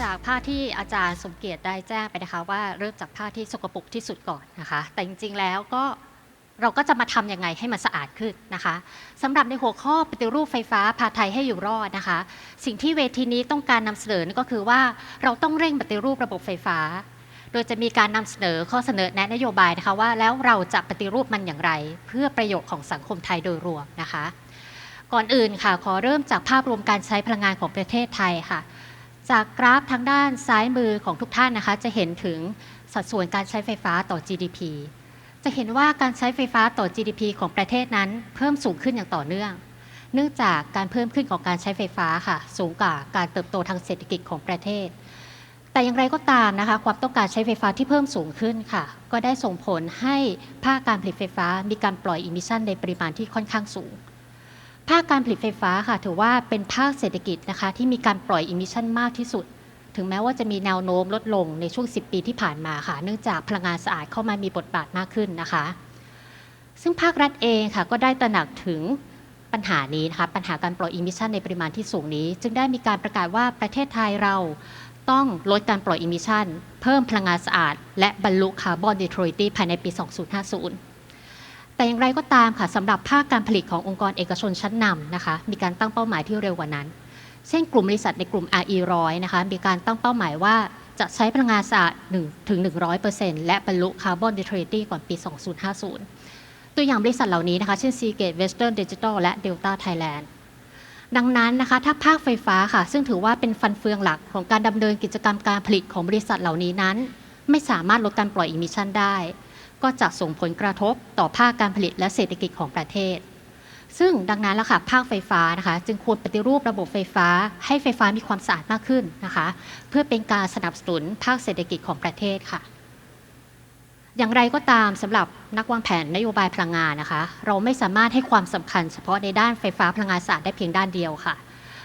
จากภาที่อาจารย์สมเกียรติได้แจ้งไปนะคะ ว่าเริ่มจากภาที่สกปรกที่สุดก่อนนะคะ แต่จริงๆแล้วก็เราก็จะมาทำยังไงให้มันสะอาดขึ้นนะคะสำหรับในหัวข้อปฏิรูปไฟฟ้าพาไทยให้อยู่รอดนะคะ สิ่งที่เวทีนี้ต้องการนำเสนอก็คือว่าเราต้องเร่งปฏิรูประบบไฟฟ้า โดยจะมีการนำเสนอข้อเสนอแนะนโยบายนะคะว่าแล้วเราจะปฏิรูปมันอย่างไร เพื่อประโยชน์ของสังคมไทยโดยรวมนะคะ ก่อนอื่นค่ะขอเริ่มจากภาพรวมการใช้พลังงานของประเทศไทยค่ะ จากกราฟทางด้านซ้ายมือของทุกท่านนะคะ จะเห็นถึงสัดส่วนการใช้ไฟฟ้าต่อ GDP จะเห็นว่าการใช้ไฟฟ้าต่อ GDP ของประเทศนั้นเพิ่มสูงขึ้นอย่างต่อเนื่อง เนื่องจากการเพิ่มขึ้นของการใช้ไฟฟ้าค่ะ สูงกว่าการเติบโตทางเศรษฐกิจของประเทศ แต่อย่างไรก็ตามนะคะ ความต้องการใช้ไฟฟ้าที่เพิ่มสูงขึ้นค่ะ ก็ได้ส่งผลให้ภาคการผลิตไฟฟ้ามีการปล่อยอิมิชันในปริมาณที่ค่อนข้างสูง ภาคการผลิตไฟฟ้าค่ะ ถือว่าเป็นภาคเศรษฐกิจนะคะ ที่มีการปล่อยอิมิชันมากที่สุด ถึงแม้ว่าจะมีแนวโน้มลดลงในช่วง 10 ปีที่ผ่านมาค่ะ เนื่องจากพลังงานสะอาดเข้ามามีบทบาทมากขึ้นนะคะ ซึ่งภาครัฐเองค่ะ ก็ได้ตระหนักถึงปัญหานี้นะคะปัญหาการปล่อยอิมิชันในปริมาณที่สูงนี้ จึงได้มีการประกาศว่าประเทศไทยเราต้องลดการปล่อยอิมิชันเพิ่มพลังงานสะอาด และบรรลุคาร์บอนเนโตรลิตี้ภายในปี 2050 แต่อย่างไรก็ตามค่ะสำหรับภาคการผลิตขององค์กรเอกชนชั้นนำนะคะ มีการตั้งเป้าหมายที่เร็วกว่านั้น เช่นกลุ่มบริษัทในกลุ่ม RE 100 นะคะ มีการตั้งเป้าหมายว่าจะใช้พลังงานสะอาด1ถึง 100%และบรรลุคาร์บอนเนโตรลิตี้ก่อนปี 2050 ตัวอย่างบริษัทเหล่านี้นะคะ เช่น Seagate Western Digital และ Delta Thailand ดังนั้นนะคะถ้าภาคไฟฟ้าค่ะ ซึ่งถือว่าเป็นฟันเฟืองหลักของการดำเนินกิจกรรมการผลิตของบริษัทเหล่านี้นั้น ไม่สามารถลดการปล่อยอิมิชันได้ ก็จะส่งผลกระทบต่อภาคการผลิตและเศรษฐกิจของประเทศ ซึ่งดังนั้นแล้วค่ะภาคไฟฟ้านะคะจึงควรปฏิรูประบบไฟฟ้า ให้ไฟฟ้ามีความสะอาดมากขึ้นนะคะ เพื่อเป็นการสนับสนุนภาคเศรษฐกิจของประเทศค่ะอย่างไรก็ตามสำหรับนักวางแผนนโยบายพลังงานนะคะ เราไม่สามารถให้ความสำคัญเฉพาะในด้านไฟฟ้าพลังงานสะอาดได้เพียงด้านเดียวค่ะ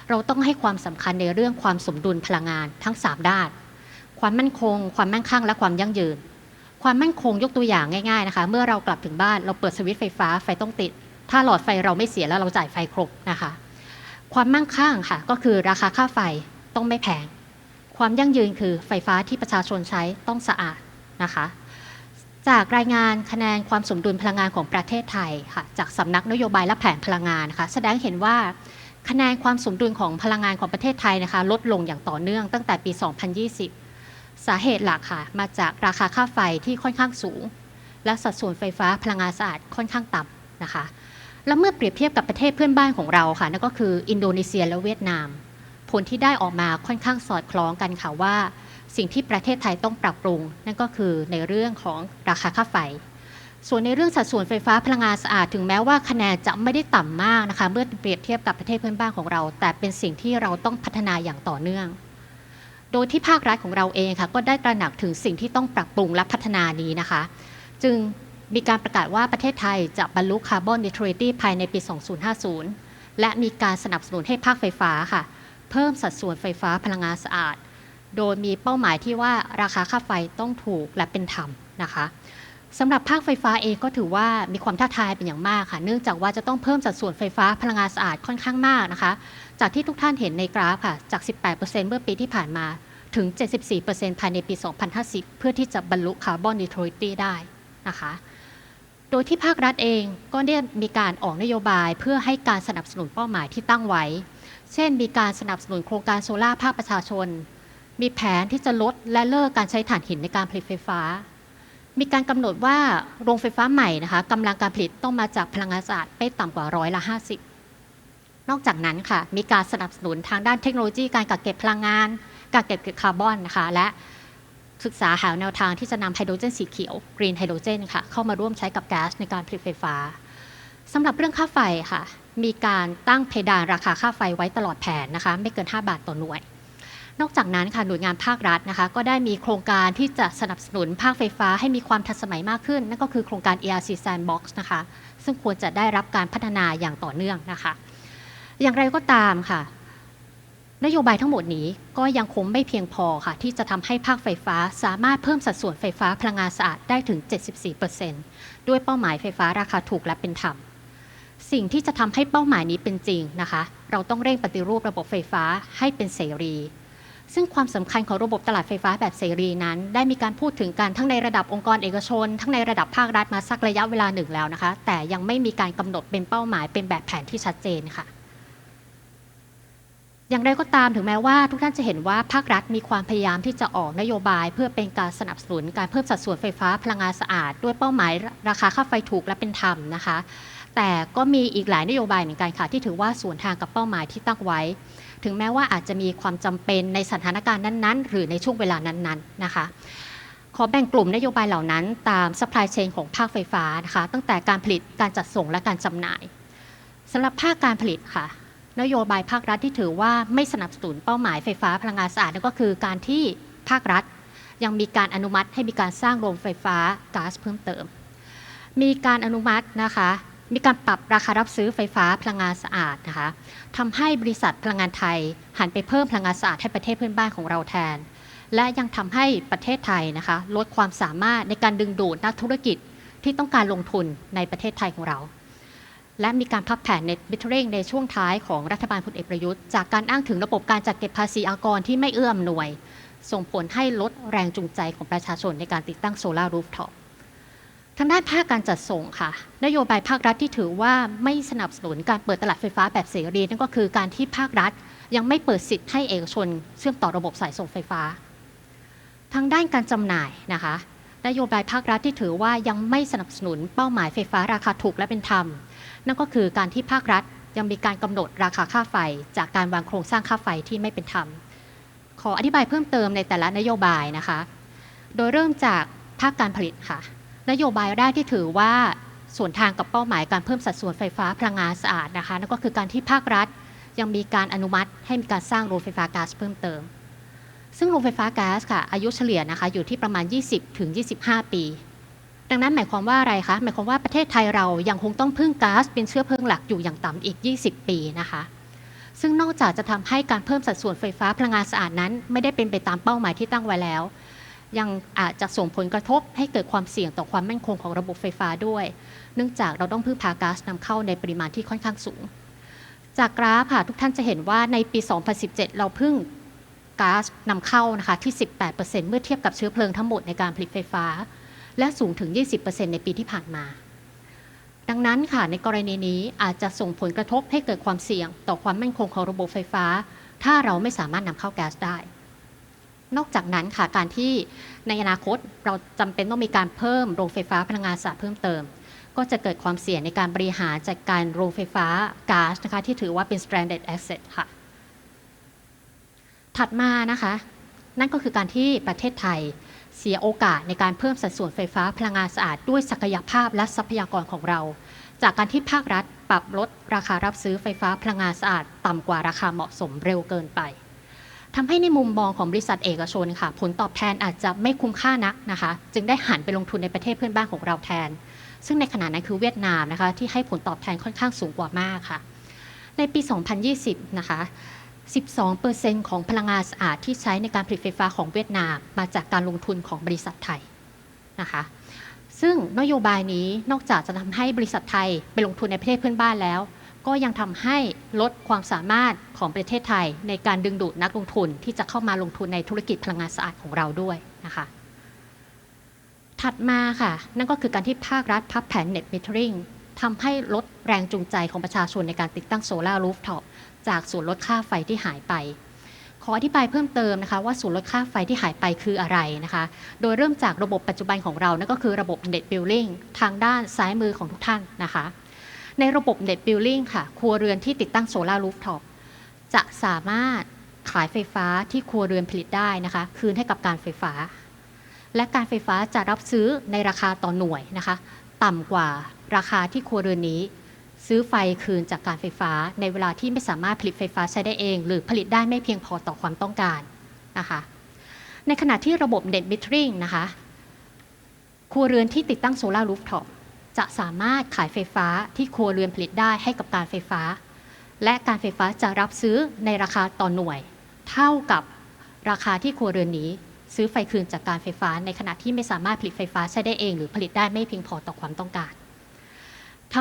เราต้องให้ความสำคัญในเรื่องความสมดุลพลังงานทั้ง 3 ด้าน ความมั่นคง ความมั่งคั่งและความยั่งยืน ความมั่นคงยกตัวอย่างง่ายๆนะคะ เมื่อเรากลับถึงบ้านเราเปิดสวิตช์ไฟฟ้าไฟต้องติด ถ้าหลอดไฟเราไม่เสียแล้วเราจ่ายไฟครบนะคะ ความมั่งคั่งค่ะก็คือราคาค่าไฟต้องไม่แพง ความยั่งยืนคือไฟฟ้าที่ประชาชนใช้ต้องสะอาดนะคะจากรายงานคะแนนความสมดุลพลังงานของประเทศไทยค่ะจากสำนักนโยบายและแผนพลังงานนะคะแสดงเห็นว่าคะแนนความสมดุลของพลังงานของประเทศไทยนะคะลดลงอย่างต่อเนื่องตั้งแต่ปี 2020 สาเหตุหลักค่ะ มาจากราคาค่าไฟที่ค่อนข้างสูง และสัดส่วนไฟฟ้าพลังงานสะอาดค่อนข้างต่ำนะคะ และเมื่อเปรียบเทียบกับประเทศเพื่อนบ้านของเราค่ะนั่นก็คืออินโดนีเซียและเวียดนาม ผลที่ได้ออกมาค่อนข้างสอดคล้องกันค่ะว่า สิ่งที่ประเทศไทยต้องปรับปรุง นั่นก็คือในเรื่องของราคาค่าไฟ ส่วนในเรื่องสัดส่วนไฟฟ้าพลังงานสะอาดถึงแม้ว่าคะแนนจะไม่ได้ต่ำมากนะคะ เมื่อเปรียบเทียบกับประเทศเพื่อนบ้านของเรา แต่เป็นสิ่งที่เราต้องพัฒนาอย่างต่อเนื่อง โดยที่ภาครัฐของเราเองค่ะก็ได้ตระหนักถึงสิ่งที่ต้องปรับปรุงและพัฒนานี้นะคะ จึงมีการประกาศว่าประเทศไทยจะบรรลุคาร์บอนเนโตรลิตี้ภายในปี 2050 และมีการสนับสนุนให้ภาคไฟฟ้าค่ะ เพิ่มสัดส่วนไฟฟ้าพลังงานสะอาด โดยมีเป้าหมายที่ว่าราคาค่าไฟต้องถูกและเป็นธรรมนะคะสำหรับภาคไฟฟ้าเองก็ถือว่ามีความท้าทายเป็นอย่างมากค่ะ เนื่องจากว่าจะต้องเพิ่มสัดส่วนไฟฟ้าพลังงานสะอาดค่อนข้างมากนะคะ จากที่ทุกท่านเห็นในกราฟค่ะ จาก 18%เมื่อปีที่ผ่านมา ถึง 74%ภายในปี 2050 เพื่อที่จะบรรลุคาร์บอนนิวทรัลิตี้ได้นะคะ โดยที่ภาครัฐเองก็ได้มีการออกนโยบายเพื่อให้การสนับสนุนเป้าหมายที่ตั้งไว้ เช่น มีการสนับสนุนโครงการโซลาร์ภาคประชาชน มีแผนที่จะลดและเลิกการใช้ถ่านหินในการผลิตไฟฟ้า มีการกำหนดว่าโรงไฟฟ้าใหม่นะคะกำลังการผลิตต้องมาจากพลังงานสะอาดไม่ต่ำกว่าร้อยละ 50 นอกจากนั้นค่ะมีการสนับสนุนทางด้านเทคโนโลยีการกักเก็บพลังงานการเก็บคาร์บอนนะคะและศึกษาหาแนวทางที่จะนำไฮโดรเจนสีเขียวกรีนไฮโดรเจนค่ะเข้ามาร่วมใช้กับแก๊สในการผลิตไฟฟ้าสำหรับเรื่องค่าไฟค่ะ มีการตั้งเพดานราคาค่าไฟไว้ตลอดแผนนะคะ ไม่เกิน 5 บาทต่อหน่วย นอกจากนั้นค่ะหน่วยงานภาครัฐนะคะ ก็ได้มีโครงการที่จะสนับสนุนภาคไฟฟ้าให้มีความทันสมัยมากขึ้น นั่นก็คือโครงการ ERC Sandbox นะคะ ซึ่งควรจะได้รับการพัฒนาอย่างต่อเนื่องนะคะ อย่างไรก็ตามค่ะ นโยบายทั้งหมดนี้ก็ยังคงไม่เพียงพอค่ะ ที่จะทำให้ภาคไฟฟ้าสามารถเพิ่มสัดส่วนไฟฟ้าพลังงานสะอาดได้ถึง 74%ด้วยเป้าหมายไฟฟ้าราคาถูกและเป็นธรรมสิ่งที่จะทำให้เป้าหมายนี้เป็นจริงนะคะ เราต้องเร่งปฏิรูประบบไฟฟ้าให้เป็นเสรี ซึ่งความสำคัญของระบบตลาดไฟฟ้าแบบเสรีนั้น ได้มีการพูดถึงกันทั้งในระดับองค์กรเอกชน ทั้งในระดับภาครัฐมาสักระยะเวลาหนึ่งแล้วนะคะ แต่ยังไม่มีการกำหนดเป็นเป้าหมายเป็นแบบแผนที่ชัดเจนค่ะ อย่างไรก็ตามถึงแม้ว่าทุกท่านจะเห็นว่าภาครัฐมีความพยายามที่จะออกนโยบาย เพื่อเป็นการสนับสนุนการเพิ่มสัดส่วนไฟฟ้าพลังงานสะอาด ด้วยเป้าหมายราคาค่าไฟถูกและเป็นธรรมนะคะ แต่ก็มีอีกหลายนโยบายเหมือนกันค่ะ ที่ถือว่าสวนทางกับเป้าหมายที่ตั้งไว้ ถึงแม้ว่าอาจจะมีความจำเป็นในสถานการณ์นั้นๆ หรือในช่วงเวลานั้นๆนะคะขอแบ่งกลุ่มนโยบายเหล่านั้นตาม supply chain ของภาคไฟฟ้านะคะ ตั้งแต่การผลิตการจัดส่งและการจำหน่ายสำหรับภาคการผลิตค่ะ นโยบายภาครัฐที่ถือว่าไม่สนับสนุนเป้าหมายไฟฟ้าพลังงานสะอาดนั่นก็คือการที่ภาครัฐ ยังมีการอนุมัติให้มีการสร้างโรงไฟฟ้าก๊าซเพิ่มเติม มีการอนุมัตินะคะมีการปรับราคารับซื้อไฟฟ้าพลังงานสะอาดนะคะทำให้บริษัทพลังงานไทย หันไปเพิ่มพลังงานสะอาดให้ประเทศเพื่อนบ้านของเราแทน และยังทำให้ประเทศไทยนะคะลดความสามารถในการดึงดูดนักธุรกิจที่ต้องการลงทุนในประเทศไทยของเรา และมีการพับแผนเน็ตบิทเร่งในช่วงท้ายของรัฐบาลพลเอกประยุทธ์จากการอ้างถึงระบบการจัดเก็บภาษีอากรที่ไม่เอื้ออำนวย ส่งผลให้ลดแรงจูงใจของประชาชนในการติดตั้งโซลารูฟท็อปทางด้านภาคการจัดส่งค่ะ นโยบายภาครัฐที่ถือว่าไม่สนับสนุนการเปิดตลาดไฟฟ้าแบบเสรีนั่นก็คือการที่ภาครัฐ ยังไม่เปิดสิทธิ์ให้เอกชนเชื่อมต่อระบบสายส่งไฟฟ้า ทางด้านการจำหน่ายนะคะ นโยบายภาครัฐที่ถือว่ายังไม่สนับสนุนเป้าหมายไฟฟ้าราคาถูกและเป็นธรรม นั่นก็คือการที่ภาครัฐยังมีการกำหนดราคาค่าไฟ จากการวางโครงสร้างค่าไฟที่ไม่เป็นธรรม ขออธิบายเพิ่มเติมในแต่ละนโยบายนะคะ โดยเริ่มจากภาคการผลิตค่ะ นโยบายแรกที่ถือว่าส่วนทางกับเป้าหมายการเพิ่มสัดส่วนไฟฟ้าพลังงานสะอาดนะคะนั่นก็คือการที่ภาครัฐยังมีการอนุมัติให้มีการสร้างโรงไฟฟ้าก๊าซเพิ่มเติม ซึ่งโรงไฟฟ้าก๊าซค่ะอายุเฉลี่ยนะคะอยู่ที่ประมาณ 20ถึง25 ปี ดังนั้นหมายความว่าอะไรคะ หมายความว่าประเทศไทยเรายังคงต้องพึ่งก๊าซเป็นเชื้อเพลิงหลักอยู่อย่างต่ำอีก 20 ปีนะคะ ซึ่งนอกจากจะทำให้การเพิ่มสัดส่วนไฟฟ้าพลังงานสะอาดนั้น ไม่ได้เป็นไปตามเป้าหมายที่ตั้งไว้แล้ว ยังอาจจะส่งผลกระทบให้เกิดความเสี่ยงต่อความมั่นคงของระบบไฟฟ้าด้วย เนื่องจากเราต้องพึ่งพาก๊าซนำเข้าในปริมาณที่ค่อนข้างสูง จากกราฟค่ะทุกท่านจะเห็นว่าในปี 2017 เราพึ่งก๊าซนำเข้านะคะที่ 18%เมื่อเทียบกับเชื้อเพลิงทั้งหมดในการผลิตไฟฟ้า และสูงถึง 20%ในปีที่ผ่านมา ดังนั้นค่ะในกรณีนี้อาจจะส่งผลกระทบให้เกิดความเสี่ยง ต่อความมั่นคงของระบบไฟฟ้า ถ้าเราไม่สามารถนำเข้าแก๊สได้ นอกจากนั้นค่ะการที่ในอนาคตเราจำเป็นต้องมีการเพิ่มโรงไฟฟ้าพลังงานสะอาดเพิ่มเติมก็จะเกิดความเสี่ยงในการบริหารจัดการโรงไฟฟ้าก๊าซนะคะที่ถือว่าเป็น stranded asset ค่ะ ถัดมานะคะ นั่นก็คือการที่ประเทศไทย เสียโอกาสในการเพิ่มสัดส่วนไฟฟ้าพลังงานสะอาดด้วยศักยภาพและทรัพยากรของเรา จากการที่ภาครัฐปรับลดราคารับซื้อไฟฟ้าพลังงานสะอาด ต่ำกว่าราคาเหมาะสมเร็วเกินไปทำให้ในมุมมองของบริษัทเอกชนค่ะ ผลตอบแทนอาจจะไม่คุ้มค่านักนะคะ จึงได้หันไปลงทุนในประเทศเพื่อนบ้านของเราแทน ซึ่งในขณะนั้นคือเวียดนามนะคะที่ให้ผลตอบแทนค่อนข้างสูงกว่ามากค่ะ ในปี 2020 นะคะ 12%ของพลังงานสะอาดที่ใช้ในการผลิตไฟฟ้าของเวียดนาม มาจากการลงทุนของบริษัทไทยนะคะ ซึ่งนโยบายนี้นอกจากจะทำให้บริษัทไทยไปลงทุนในประเทศเพื่อนบ้านแล้ว ก็ยังทำให้ลดความสามารถของประเทศไทย ในการดึงดูดนักลงทุนที่จะเข้ามาลงทุนในธุรกิจพลังงานสะอาดของเราด้วยนะคะ ถัดมาค่ะ นั่นก็คือการที่ภาครัฐพับแผน Net Metering ทำให้ลดแรงจูงใจของประชาชนในการติดตั้งโซลารูฟท็อป จากส่วนลดค่าไฟที่หายไป ขออธิบายเพิ่มเติมนะคะว่าส่วนลดค่าไฟที่หายไปคืออะไรนะคะ โดยเริ่มจากระบบปัจจุบันของเรานั่นก็คือระบบ Net Billing ทางด้านซ้ายมือของทุกท่านนะคะ ในระบบ Net Billing ค่ะ ครัวเรือนที่ติดตั้งโซลารูฟท็อปจะสามารถขายไฟฟ้าที่ครัวเรือนผลิตได้นะคะ คืนให้กับการไฟฟ้า และการไฟฟ้าจะรับซื้อในราคาต่อหน่วยนะคะ ต่ำกว่าราคาที่ครัวเรือนนี้ ซื้อไฟคืนจากการไฟฟ้า ในเวลาที่ไม่สามารถผลิตไฟฟ้าใช้ได้เอง หรือผลิตได้ไม่เพียงพอต่อความต้องการนะคะในขณะที่ระบบ Net Metering นะคะครัวเรือนที่ติดตั้งโซลารูฟท็อปจะสามารถขายไฟฟ้าที่ครัวเรือนผลิตได้ให้กับการไฟฟ้า และการไฟฟ้าจะรับซื้อในราคาต่อหน่วย เท่ากับราคาที่ครัวเรือนนี้ซื้อไฟคืนจากการไฟฟ้า ในขณะที่ไม่สามารถผลิตไฟฟ้าใช้ได้เอง หรือผลิตได้ไม่เพียงพอต่อความต้องการ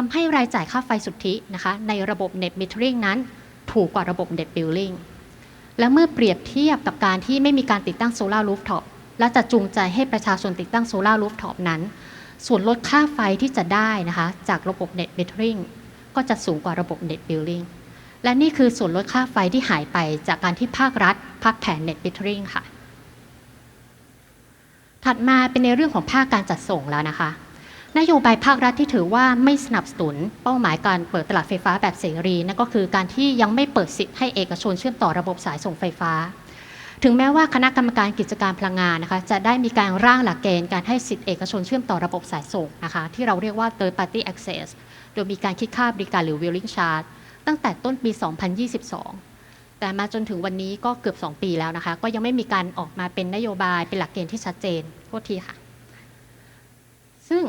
ทำให้รายจ่ายค่าไฟสุทธินะคะในระบบ Net Metering นั้น ถูกกว่าระบบ Net Billing และเมื่อเปรียบเทียบกับการที่ไม่มีการติดตั้งโซลารูฟท็อปและจะจูงใจให้ประชาชนติดตั้งโซลารูฟท็อปนั้น ส่วนลดค่าไฟที่จะได้นะคะจากระบบ Net Metering ก็จะสูงกว่าระบบ Net Billing และนี่คือส่วนลดค่าไฟที่หายไปจากการที่ภาครัฐพักแผน Net Metering ค่ะ ถัดมาเป็นในเรื่องของภาคการจัดส่งแล้วนะคะ นโยบายภาครัฐที่ถือว่าไม่สนับสนุนเป้าหมายการเปิดตลาดไฟฟ้าแบบเสรีนั่นก็คือการที่ยังไม่เปิดสิทธิ์ให้เอกชนเชื่อมต่อระบบสายส่งไฟฟ้า ถึงแม้ว่าคณะกรรมการกิจการพลังงานนะคะจะได้มีการร่างหลักเกณฑ์การให้สิทธิเอกชนเชื่อมต่อระบบสายส่งนะคะที่เราเรียกว่า third party access โดยมีการคิดค่าบริการหรือ willing charge ตั้งแต่ต้นปี 2022 แต่มาจนถึงวันนี้ก็เกือบ 2 ปีแล้วนะคะ ก็ยังไม่มีการออกมาเป็นนโยบายเป็นหลักเกณฑ์ที่ชัดเจน โทษทีค่ะ ซึ่ง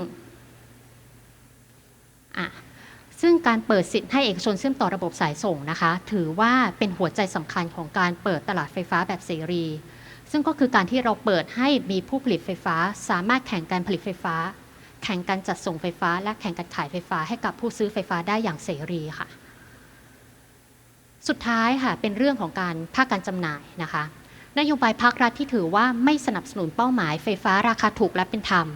อะซึ่งการเปิดสิทธิ์ให้เอกชนเชื่อมต่อระบบสายส่งนะคะ ถือว่าเป็นหัวใจสำคัญของการเปิดตลาดไฟฟ้าแบบเสรี ซึ่งก็คือการที่เราเปิดให้มีผู้ผลิตไฟฟ้า สามารถแข่งการผลิตไฟฟ้า แข่งการจัดส่งไฟฟ้า และแข่งการขายไฟฟ้าให้กับผู้ซื้อไฟฟ้าได้อย่างเสรีค่ะ สุดท้ายค่ะเป็นเรื่องของการภาคการจำหน่ายนะคะ นโยบายภาครัฐที่ถือว่าไม่สนับสนุนเป้าหมายไฟฟ้าราคาถูกและเป็นธรรม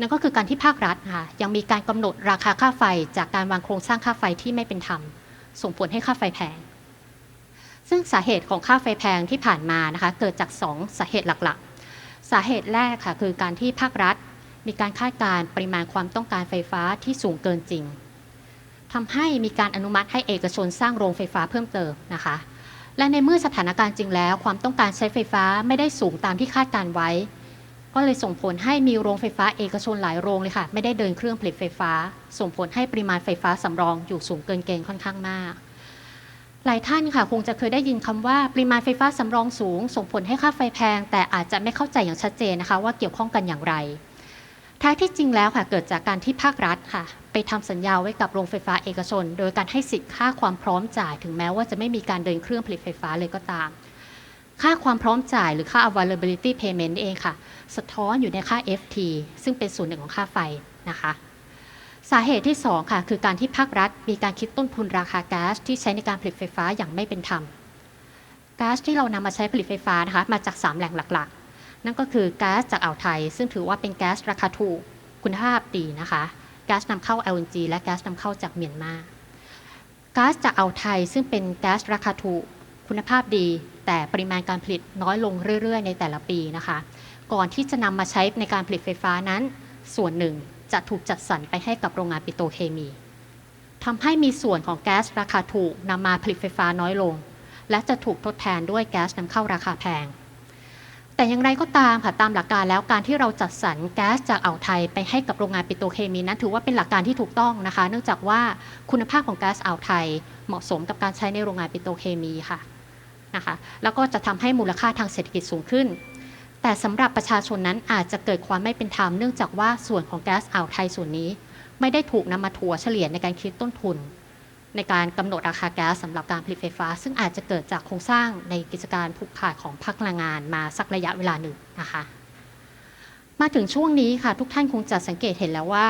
นั่นก็คือการที่ภาครัฐค่ะยังมีการกำหนดราคาค่าไฟ จากการวางโครงสร้างค่าไฟที่ไม่เป็นธรรม ส่งผลให้ค่าไฟแพง ซึ่งสาเหตุของค่าไฟแพงที่ผ่านมานะคะเกิดจาก 2 สาเหตุหลักๆ สาเหตุแรกค่ะคือการที่ภาครัฐ มีการคาดการณ์ปริมาณความต้องการไฟฟ้าที่สูงเกินจริงทำให้มีการอนุมัติให้เอกชนสร้างโรงไฟฟ้าเพิ่มเติมนะคะและในเมื่อสถานการณ์จริงแล้ว ความต้องการใช้ไฟฟ้าไม่ได้สูงตามที่คาดการไว้ ก็เลยส่งผลให้มีโรงไฟฟ้าเอกชนหลายโรงเลยค่ะ ไม่ได้เดินเครื่องผลิตไฟฟ้า ส่งผลให้ปริมาณไฟฟ้าสำรองอยู่สูงเกินเกณฑ์ค่อนข้างมาก หลายท่านค่ะคงจะเคยได้ยินคำว่าปริมาณไฟฟ้าสำรองสูง ส่งผลให้ค่าไฟแพง แต่อาจจะไม่เข้าใจอย่างชัดเจนนะคะ ว่าเกี่ยวข้องกันอย่างไรแท้ที่จริงแล้วค่ะเกิดจากการที่ภาครัฐค่ะ ไปทำสัญญาไว้กับโรงไฟฟ้าเอกชน โดยการให้สิทธิ์ค่าความพร้อมจ่าย ถึงแม้ว่าจะไม่มีการเดินเครื่องผลิตไฟฟ้าเลยก็ตาม ค่าความพร้อมจ่ายหรือค่า availability payment เองค่ะ สะท้อนอยู่ในค่า FT ซึ่งเป็นส่วนหนึ่งของค่าไฟนะคะ สาเหตุที่ 2 ค่ะ คือการที่ภาครัฐ มีการคิดต้นทุนราคาแก๊าซที่ใช้ในการผลิตไฟฟ้าอย่างไม่เป็นธรรมก๊าซที่เรานำมาใช้ผลิตไฟฟ้านะคะมาจาก 3 แหล่งหลักๆ นั่นก็คือก๊าซจากอ่าวไทย ซึ่งถือว่าเป็นแก๊สราคาถูกคุณภาพดีนะคะก๊าซนำเข้า LNG และก๊าซนำเข้าจากเมียนมาก๊าซจากอ่าวไทยซึ่งเป็นแก๊าซราคาถูกคุณภาพดี แต่ปริมาณการผลิตน้อยลงเรื่อย ๆ ในแต่ละปีนะคะ ก่อนที่จะนำมาใช้ในการผลิตไฟฟ้านั้น ส่วนหนึ่งจะถูกจัดสรรไปให้กับโรงงานปิโตรเคมีทำให้มีส่วนของแก๊สราคาถูกนำมาผลิตไฟฟ้าน้อยลง และจะถูกทดแทนด้วยแก๊สนำเข้าราคาแพง แต่อย่างไรก็ตามค่ะตามหลักการแล้วการที่เราจัดสรรแก๊สจากอ่าวไทยไปให้กับโรงงานปิโตรเคมีนั้นถือว่าเป็นหลักการที่ถูกต้องนะคะ เนื่องจากว่าคุณภาพของแก๊สอ่าวไทยเหมาะสมกับการใช้ในโรงงานปิโตรเคมีค่ะ นะคะแล้วก็จะทำให้มูลค่าทางเศรษฐกิจสูงขึ้น แต่สำหรับประชาชนนั้นอาจจะเกิดความไม่เป็นธรรมเนื่องจากว่าส่วนของแก๊สอ่าวไทยส่วนนี้ ไม่ได้ถูกนำมาถัวเฉลี่ยในการคิดต้นทุน ในการกำหนดราคาแก๊สสำหรับการผลิตไฟฟ้า ซึ่งอาจจะเกิดจากโครงสร้างในกิจการผูกขาดของภาคพลังงานมาสักระยะเวลาหนึ่งนะคะมาถึงช่วงนี้ค่ะทุกท่านคงจะสังเกตเห็นแล้วว่า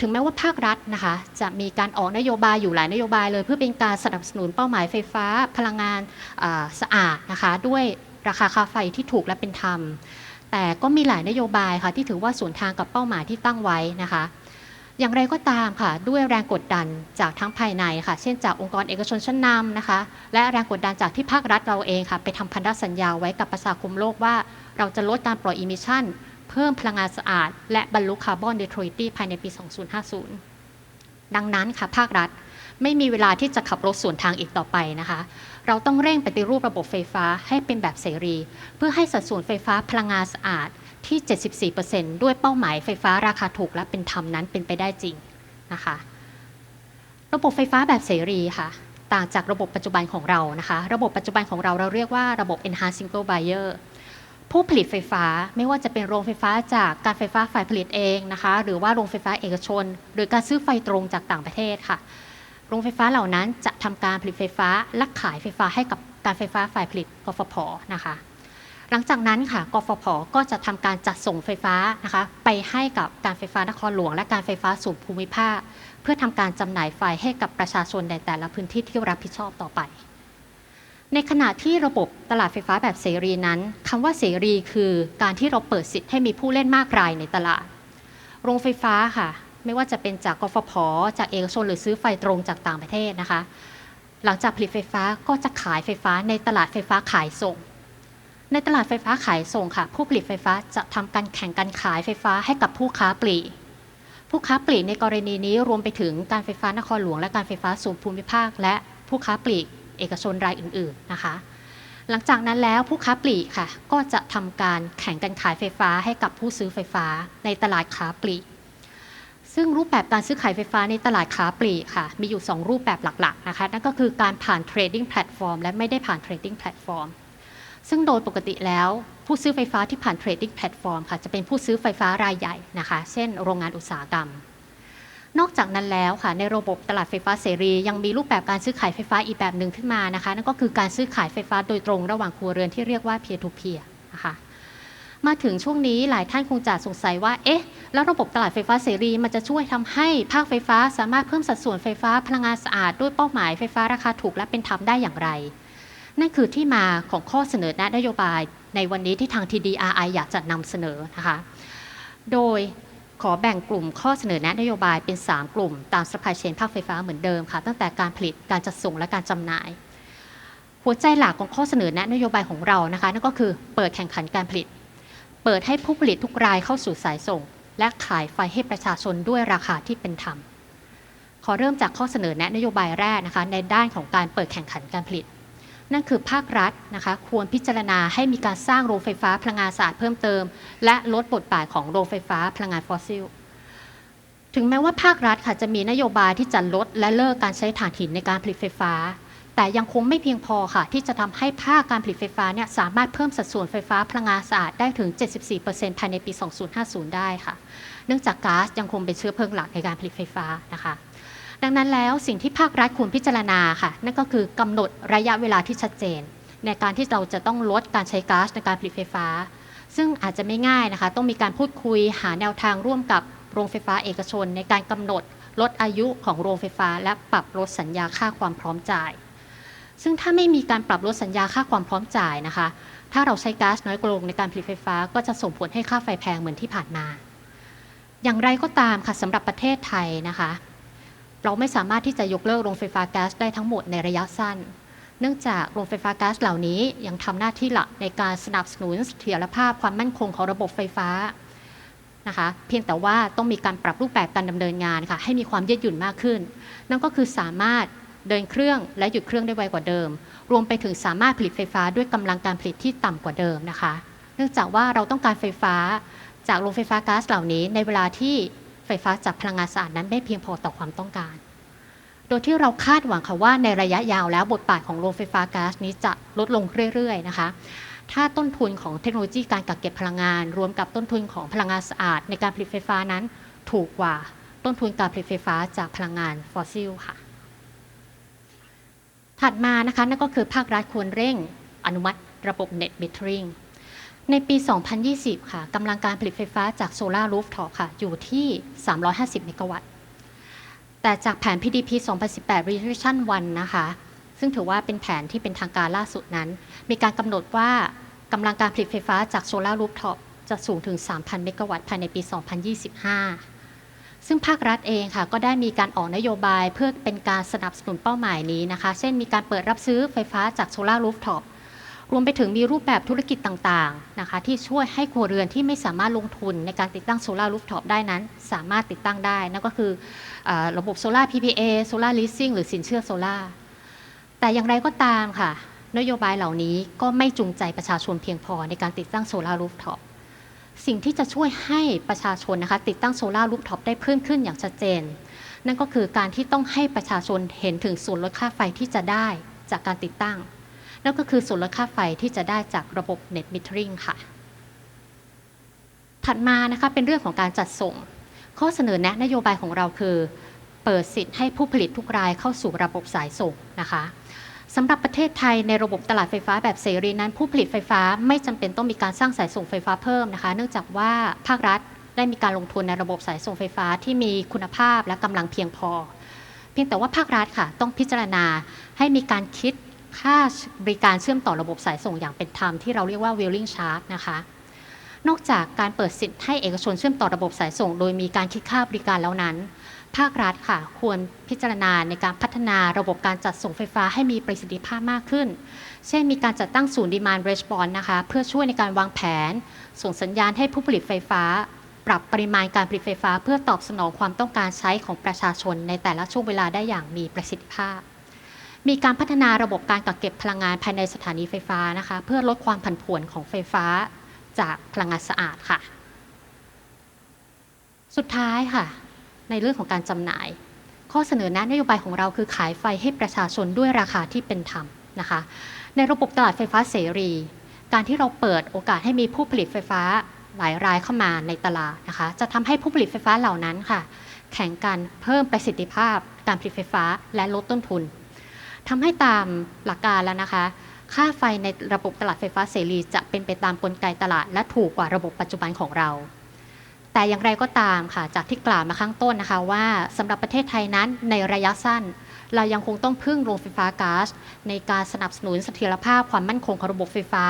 ถึงแม้ว่าภาครัฐนะคะจะมีการออกนโยบายอยู่หลายนโยบายเลย เพื่อเป็นการสนับสนุนเป้าหมายไฟฟ้าพลังงานสะอาดนะคะด้วยราคาค่าไฟที่ถูกและเป็นธรรม แต่ก็มีหลายนโยบายค่ะที่ถือว่าสวนทางกับเป้าหมายที่ตั้งไว้นะคะ อย่างไรก็ตามค่ะด้วยแรงกดดันจากทั้งภายในค่ะ เช่นจากองค์กรเอกชนชั้นนำนะคะ และแรงกดดันจากที่ภาครัฐเราเองค่ะไปทำพันธสัญญาไว้กับประชาคมโลกว่า เราจะลดการปล่อยอิมิชัน เพิ่มพลังงานสะอาด และบรรลุคาร์บอนเนโตริตี้ภายในปี 2050 ดังนั้นค่ะภาครัฐไม่มีเวลาที่จะขับรถสวนทางอีกต่อไปนะคะ เราต้องเร่งปฏิรูประบบไฟฟ้าให้เป็นแบบเสรี เพื่อให้สัดส่วนไฟฟ้าพลังงานสะอาดที่ 74%ด้วยเป้าหมายไฟฟ้าราคาถูกและเป็นธรรมนั้นเป็นไปได้จริงนะคะ ระบบไฟฟ้าแบบเสรีค่ะ ต่างจากระบบปัจจุบันของเรานะคะ ระบบปัจจุบันของเราเราเรียกว่าระบบ enhanced single buyer ผู้ผลิตไฟฟ้าไม่ว่าจะเป็นโรงไฟฟ้าจากการไฟฟ้าฝ่ายผลิตเองนะคะ หรือว่าโรงไฟฟ้าเอกชน หรือการซื้อไฟตรงจากต่างประเทศค่ะ โรงไฟฟ้าเหล่านั้นจะทำการผลิตไฟฟ้าและขายไฟฟ้าให้กับการไฟฟ้าฝ่ายผลิตกฟผนะคะ หลังจากนั้นค่ะกฟผก็จะทำการจัดส่งไฟฟ้านะคะ ไปให้กับการไฟฟ้านครหลวง และการไฟฟ้าส่วนภูมิภาค เพื่อทำการจำหน่ายไฟให้กับประชาชนในแต่ละพื้นที่ที่รับผิดชอบต่อไป ในขณะที่ระบบตลาดไฟฟ้าแบบเสรีนั้นคำว่าเสรีคือการที่เราเปิดสิทธิ์ให้มีผู้เล่นมากรายในตลาด โรงไฟฟ้าค่ะ ไม่ว่าจะเป็นจากกฟผ จากเอกชนหรือซื้อไฟตรงจากต่างประเทศนะคะ หลังจากผลิตไฟฟ้าก็จะขายไฟฟ้าในตลาดไฟฟ้าขายส่ง ในตลาดไฟฟ้าขายส่งค่ะ ผู้ผลิตไฟฟ้าจะทำการแข่งกันขายไฟฟ้าให้กับผู้ค้าปลีกผู้ค้าปลีกในกรณีนี้รวมไปถึงการไฟฟ้านครหลวงและการไฟฟ้าส่วนภูมิภาค และผู้ค้าปลีก เอกชนรายอื่นๆนะคะ หลังจากนั้นแล้วผู้ค้าปลีกค่ะ ก็จะทำการแข่งกันขายไฟฟ้าให้กับผู้ซื้อไฟฟ้าในตลาดค้าปลีก ซึ่งรูปแบบการซื้อขายไฟฟ้าในตลาดค้าปลีกค่ะ มีอยู่ 2 รูปแบบหลักๆนะคะ นั่นก็คือการผ่านเทรดดิ้งแพลตฟอร์มและไม่ได้ผ่านเทรดดิ้งแพลตฟอร์มซึ่งโดยปกติแล้วผู้ซื้อไฟฟ้าที่ผ่านเทรดดิ้งแพลตฟอร์มค่ะจะเป็นผู้ซื้อไฟฟ้ารายใหญ่นะคะ เช่นโรงงานอุตสาหกรรม นอกจากนั้นแล้วค่ะในระบบตลาดไฟฟ้าเสรี ยังมีรูปแบบการซื้อขายไฟฟ้าอีกแบบหนึ่งขึ้นมานะคะนั่นก็คือการซื้อขายไฟฟ้าโดยตรงระหว่างครัวเรือนที่เรียกว่า peer to peer นะคะมาถึงช่วงนี้หลายท่านคงจะสงสัยว่า เอ๊ะ แล้วระบบตลาดไฟฟ้าเสรี มันจะช่วยทำให้ภาคไฟฟ้าสามารถเพิ่มสัดส่วนไฟฟ้าพลังงานสะอาดด้วยเป้าหมายไฟฟ้าราคาถูกและเป็นธรรมได้อย่างไร นั่นคือที่มาของข้อเสนอแนะนโยบายในวันนี้ที่ทาง TDRI อยากจะนำเสนอนะคะ โดย ขอแบ่งกลุ่มข้อเสนอแนะนโยบายเป็น 3 กลุ่ม ตาม supply chain ภาคไฟฟ้าเหมือนเดิมค่ะ ตั้งแต่การผลิตการจัดส่งและการจำหน่าย หัวใจหลักของข้อเสนอแนะนโยบายของเรานะคะนั่นก็คือเปิดแข่งขันการผลิต เปิดให้ผู้ผลิตทุกรายเข้าสู่สายส่ง และขายไฟให้ประชาชนด้วยราคาที่เป็นธรรมขอเริ่มจากข้อเสนอแนะนโยบายแรกนะคะในด้านของการเปิดแข่งขันการผลิต นั่นคือภาครัฐนะคะควรพิจารณาให้มีการสร้างโรงไฟฟ้าพลังงานสะอาดเพิ่มเติม และลดบทบาทของโรงไฟฟ้าพลังงานฟอสซิล ถึงแม้ว่าภาครัฐค่ะจะมีนโยบายที่จะลดและเลิกการใช้ถ่านหินในการผลิตไฟฟ้า แต่ยังคงไม่เพียงพอค่ะ ที่จะทำให้ภาคการผลิตไฟฟ้าเนี่ยสามารถเพิ่มสัดส่วนไฟฟ้าพลังงานสะอาดได้ถึง 74%ภายในปี 2050 ได้ค่ะ เนื่องจากก๊าซยังคงเป็นเชื้อเพลิงหลักในการผลิตไฟฟ้านะคะ ดังนั้นแล้วสิ่งที่ภาครัฐควรพิจารณาค่ะ นั่นก็คือกำหนดระยะเวลาที่ชัดเจน ในการที่เราจะต้องลดการใช้ก๊าซในการผลิตไฟฟ้า ซึ่งอาจจะไม่ง่ายนะคะ ต้องมีการพูดคุยหาแนวทางร่วมกับโรงไฟฟ้าเอกชน ในการกำหนดลดอายุของโรงไฟฟ้า และปรับลดสัญญาค่าความพร้อมจ่าย ซึ่งถ้าไม่มีการปรับลดสัญญาค่าความพร้อมจ่ายนะคะ ถ้าเราใช้ก๊าซน้อยลงในการผลิตไฟฟ้า ก็จะส่งผลให้ค่าไฟแพงเหมือนที่ผ่านมา อย่างไรก็ตามค่ะสำหรับประเทศไทยนะคะ เราไม่สามารถที่จะยกเลิกโรงไฟฟ้าก๊าซได้ทั้งหมดในระยะสั้น เนื่องจากโรงไฟฟ้าก๊าซเหล่านี้ยังทำหน้าที่หลักในการสนับสนุนเสถียรภาพความมั่นคงของระบบไฟฟ้านะคะเพียงแต่ว่าต้องมีการปรับรูปแบบการดำเนินงานค่ะให้มีความยืดหยุ่นมากขึ้น นั่นก็คือสามารถเดินเครื่องและหยุดเครื่องได้ไวกว่าเดิม รวมไปถึงสามารถผลิตไฟฟ้าด้วยกำลังการผลิตที่ต่ำกว่าเดิมนะคะ เนื่องจากว่าเราต้องการไฟฟ้าจากโรงไฟฟ้าก๊าซเหล่านี้ในเวลาที่ ไฟฟ้าจากพลังงานสะอาดนั้นไม่เพียงพอต่อความต้องการ โดยที่เราคาดหวังค่ะว่าในระยะยาวแล้วบทบาทของโรงไฟฟ้าก๊าซนี้จะลดลงเรื่อยๆนะคะถ้าต้นทุนของเทคโนโลยีการกักเก็บพลังงาน รวมกับต้นทุนของพลังงานสะอาด ในการผลิตไฟฟ้านั้น ถูกกว่าต้นทุนการผลิตไฟฟ้าจากพลังงานฟอสซิลค่ะ ถัดมานะคะนั่นก็คือภาครัฐควรเร่งอนุมัติระบบ Net Metering ในปี 2020 ค่ะกำลังการผลิตไฟฟ้าจากโซลารูฟท็อปค่ะ อยู่ที่ 350 เมกะวัตต์ แต่จากแผน PDP 2018 Revision 1 นะคะ ซึ่งถือว่าเป็นแผนที่เป็นทางการล่าสุดนั้น มีการกำหนดว่ากำลังการผลิตไฟฟ้าจากโซลารูฟท็อปจะสูงถึง 3,000 เมกะวัตต์ภายในปี 2025 ซึ่งภาครัฐเองค่ะ ก็ได้มีการออกนโยบายเพื่อเป็นการสนับสนุนเป้าหมายนี้นะคะ เช่นมีการเปิดรับซื้อไฟฟ้าจากโซลารูฟท็อป รวมไปถึงมีรูปแบบธุรกิจต่างๆนะคะที่ช่วยให้ครัวเรือนที่ไม่สามารถลงทุนในการติดตั้งโซลารูฟท็อปได้นั้น สามารถติดตั้งได้นั่นก็คืออระบบโซลา PPA โซลาลีสซิ่งหรือสินเชื่อโซลาแต่อย่างไรก็ตามค่ะ นโยบายเหล่านี้ก็ไม่จูงใจประชาชนเพียงพอในการติดตั้งโซลารูฟท็อปสิ่งที่จะช่วยให้ประชาชนนะคะติดตั้งโซลารูฟท็อปได้เพิ่มขึ้นอย่างชัดเจน นั่นก็คือการที่ต้องให้ประชาชนเห็นถึงส่วนลดค่าไฟที่จะได้จากการติดตั้ง นั่นก็คือส่วนลดค่าไฟที่จะได้จากระบบ Net Metering ค่ะ ถัดมานะคะเป็นเรื่องของการจัดส่ง ข้อเสนอแนะนโยบายของเราคือ เปิดสิทธิ์ให้ผู้ผลิตทุกรายเข้าสู่ระบบสายส่งนะคะสำหรับประเทศไทยในระบบตลาดไฟฟ้าแบบเสรีนั้น ผู้ผลิตไฟฟ้าไม่จำเป็นต้องมีการสร้างสายส่งไฟฟ้าเพิ่มนะคะ เนื่องจากว่าภาครัฐได้มีการลงทุนในระบบสายส่งไฟฟ้าที่มีคุณภาพและกำลังเพียงพอ เพียงแต่ว่าภาครัฐค่ะ ต้องพิจารณาให้มีการคิด ค่าบริการเชื่อมต่อระบบสายส่งอย่างเป็นธรรมที่เราเรียกว่า willing charge นะคะนอกจากการเปิดสิทธิ์ให้เอกชนเชื่อมต่อระบบสายส่ง โดยมีการคิดค่าบริการแล้วนั้น ภาครัฐค่ะ ควรพิจารณาในการพัฒนาระบบการจัดส่งไฟฟ้าให้มีประสิทธิภาพมากขึ้น เช่นมีการจัดตั้งศูนย์ demand response นะคะ เพื่อช่วยในการวางแผน ส่งสัญญาณให้ผู้ผลิตไฟฟ้า ปรับปริมาณการผลิตไฟฟ้า เพื่อตอบสนองความต้องการใช้ของประชาชนในแต่ละช่วงเวลาได้อย่างมีประสิทธิภาพ มีการพัฒนาระบบการกักเก็บพลังงานภายในสถานีไฟฟ้านะคะ เพื่อลดความผันผวนของไฟฟ้าจากพลังงานสะอาดค่ะ สุดท้ายค่ะ ในเรื่องของการจำหน่าย ข้อเสนอแนะนโยบายของเราคือขายไฟให้ประชาชนด้วยราคาที่เป็นธรรมนะคะ ในระบบตลาดไฟฟ้าเสรี การที่เราเปิดโอกาสให้มีผู้ผลิตไฟฟ้าหลายรายเข้ามาในตลาดนะคะ จะทำให้ผู้ผลิตไฟฟ้าเหล่านั้นค่ะ แข่งกันเพิ่มประสิทธิภาพการผลิตไฟฟ้าและลดต้นทุน ทำให้ตามหลักการแล้วนะคะ ค่าไฟในระบบตลาดไฟฟ้าเสรี จะเป็นไปตามกลไกตลาด และถูกกว่าระบบปัจจุบันของเรา แต่อย่างไรก็ตามค่ะ จากที่กล่าวมาข้างต้นนะคะว่าสำหรับประเทศไทยนั้นในระยะสั้น เรายังคงต้องพึ่งโรงไฟฟ้าก๊าซในการสนับสนุนเสถียรภาพความมั่นคงของระบบไฟฟ้า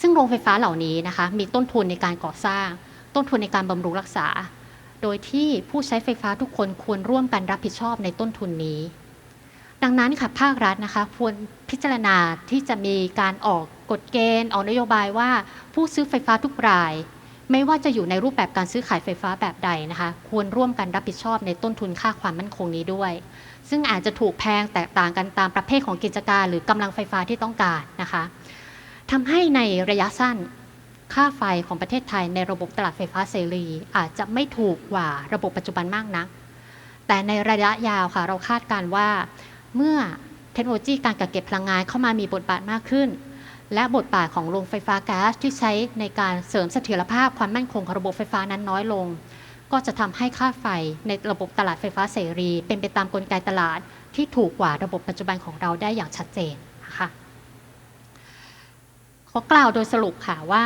ซึ่งโรงไฟฟ้าเหล่านี้นะคะ มีต้นทุนในการก่อสร้าง ต้นทุนในการบำรุงรักษา โดยที่ผู้ใช้ไฟฟ้าทุกคนควรร่วมกันรับผิดชอบในต้นทุนนี้ ดังนั้นค่ะภาครัฐนะคะควรพิจารณาที่จะมีการออกกฎเกณฑ์ออกนโยบายว่าผู้ซื้อไฟฟ้าทุกราย ไม่ว่าจะอยู่ในรูปแบบการซื้อขายไฟฟ้าแบบใดนะคะ ควรร่วมกันรับผิดชอบในต้นทุนค่าความมั่นคงนี้ด้วย ซึ่งอาจจะถูกแพงแตกต่างกันตามประเภทของกิจการ หรือกำลังไฟฟ้าที่ต้องการนะคะทำให้ในระยะสั้นค่าไฟของประเทศไทยในระบบตลาดไฟฟ้าเสรี อาจจะไม่ถูกกว่าระบบปัจจุบันมากนัก แต่ในระยะยาวค่ะเราคาดการว่า เมื่อเทคโนโลยีการกักเก็บพลังงานเข้ามามีบทบาทมากขึ้น และบทบาทของโรงไฟฟ้าก๊าซที่ใช้ในการเสริมเสถียรภาพความมั่นคงของระบบไฟฟ้านั้นน้อยลง ก็จะทำให้ค่าไฟในระบบตลาดไฟฟ้าเสรี เป็นไปตามกลไกตลาดที่ถูกกว่าระบบปัจจุบันของเราได้อย่างชัดเจนนะคะขอกล่าวโดยสรุปค่ะว่า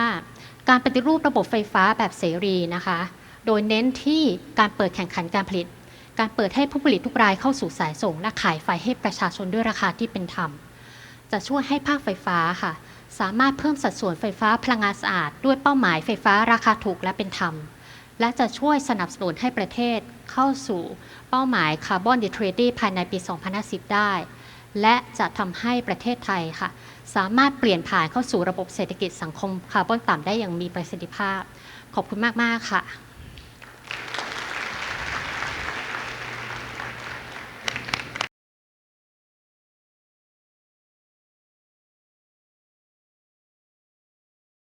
การปฏิรูประบบไฟฟ้าแบบเสรีนะคะ โดยเน้นที่การเปิดแข่งขันการผลิต การเปิดให้ผู้ผลิตทุกรายเข้าสู่สายส่งและขายไฟให้ประชาชนด้วยราคาที่เป็นธรรม จะช่วยให้ภาคไฟฟ้าค่ะ สามารถเพิ่มสัดส่วนไฟฟ้าพลังงานสะอาด ด้วยเป้าหมายไฟฟ้าราคาถูกและเป็นธรรม และจะช่วยสนับสนุนให้ประเทศเข้าสู่เป้าหมายคาร์บอนดิเทรดี้ภายในปี 2050 ได้ และจะทำให้ประเทศไทยค่ะ สามารถเปลี่ยนผ่านเข้าสู่ระบบเศรษฐกิจสังคมคาร์บอนต่ำได้อย่างมีประสิทธิภาพ ขอบคุณมาก ๆ ค่ะ